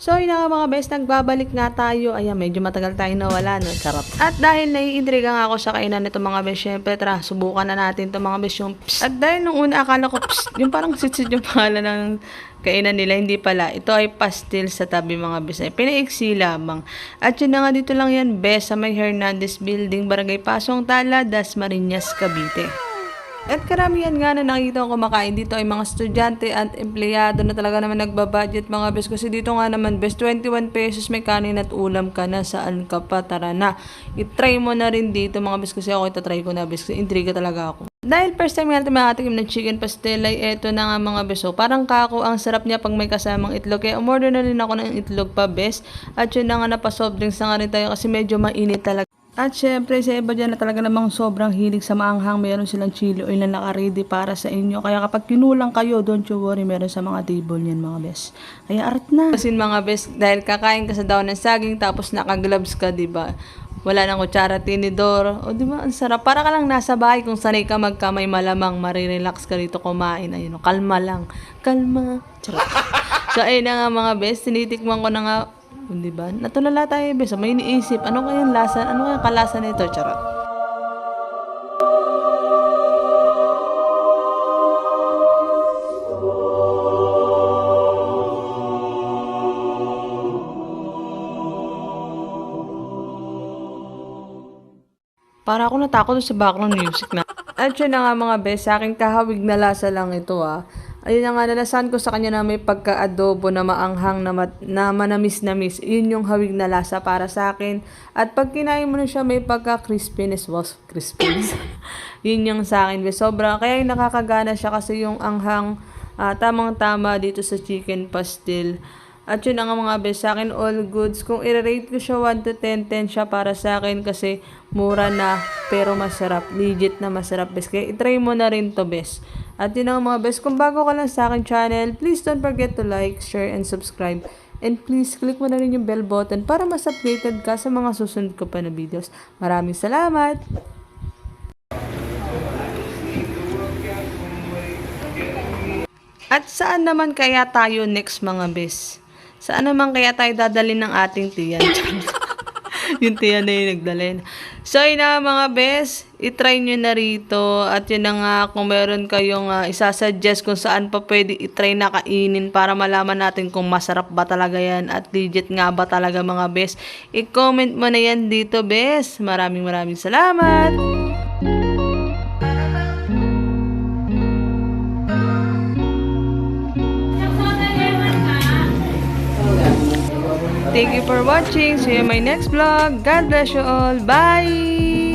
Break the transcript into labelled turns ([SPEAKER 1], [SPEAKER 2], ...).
[SPEAKER 1] So, yun nga mga best, nagbabalik nga tayo. Ayan, medyo matagal tayo nawala, no? Charot. At dahil naiintriga nga ako sa kainan nito mga best, syempre, tara, subukan na natin to mga best yung psst. At dahil nung una akala ko, psst, yung parang sitsit yung pangalan ng kainan nila, hindi pala. Ito ay pastil sa tabi mga best. Pinaiksi lamang. At yun na nga dito lang yan, best, sa may Hernandez Building, Barangay Pasong Tala, Dasmariñas, Cavite. At karamihan nga na nakikita ko kumakain dito ay mga estudyante at empleyado na talaga naman nagbabudget mga bes. Kasi dito nga naman bes, 21 pesos may kanin at ulam ka na. Saan ka pa? Tara na. I-try mo na rin dito mga bes kasi ako itatry ko na bes. Kasi intriga talaga ako. Dahil first time natin makatikim ng chicken pastel ay eto na nga mga beso. Parang kako, ang sarap niya pag may kasamang itlog. Kaya umorder na rin ako ng itlog pa bes. At yun na nga napasoft drinks na nga rin tayo kasi medyo mainit talaga. At syempre, sa iba dyan na talaga namang sobrang hilig sa maanghang, meron silang chili oil na naka-ready para sa inyo. Kaya kapag kinulang kayo, don't you worry, meron sa mga table yan mga bes. Kaya arat na. Kasi mga bes, dahil kakain ka sa daon ng saging, tapos naka-gloves ka, di ba? Wala nang kutsara, tinidor. O di ba, ang sarap. Para ka lang nasa bahay kung sanay ka magkamay malamang, marirelax ka dito kumain. Ayun, kalma lang. Kalma. Charot. so, ayun na nga mga bes, tinitikman ko na nga di ba? Natulala tayo, bes. May iniisip, ano kaya yung lasa, ano kaya yung kalasa nito, charot. Para ako natakot sa background music na. At yun na nga mga bes, sa akin kahawig na lasa lang ito ah. Ayun na nga, nalasan ko sa kanya na may pagka-adobo na maanghang na, mat- na manamis-namis. Yun yung hawig na lasa para sa akin. At pag kinain mo na siya, may pagka-crispiness. Was crispiness. yun yung sa akin. Sobra. Kaya yung nakakagana siya kasi yung anghang ah, tamang-tama dito sa chicken pastil. At yun ang mga best sa akin, all goods. Kung i-rate ko siya 1 to 10, 10 siya para sa akin kasi mura na pero masarap. Legit na masarap best. Kaya itry mo na rin to best. At yun ang mga best. Kung bago ka lang sa akin channel, please don't forget to like, share, and subscribe. And please click mo na rin yung bell button para mas updated ka sa mga susunod ko pa na videos. Maraming salamat! At saan naman kaya tayo next mga bes? Saan naman kaya tayo dadalhin ng ating tiyan? yung tiyan na yung nagdalhin. So, yun na mga bes, itry nyo na rito. At yun na nga, kung meron kayong uh, isasuggest kung saan pa pwede itry na kainin para malaman natin kung masarap ba talaga yan at legit nga ba talaga mga bes. I-comment mo na yan dito bes. Maraming maraming salamat! Thank you for watching. See you in my next vlog. God bless you all. Bye!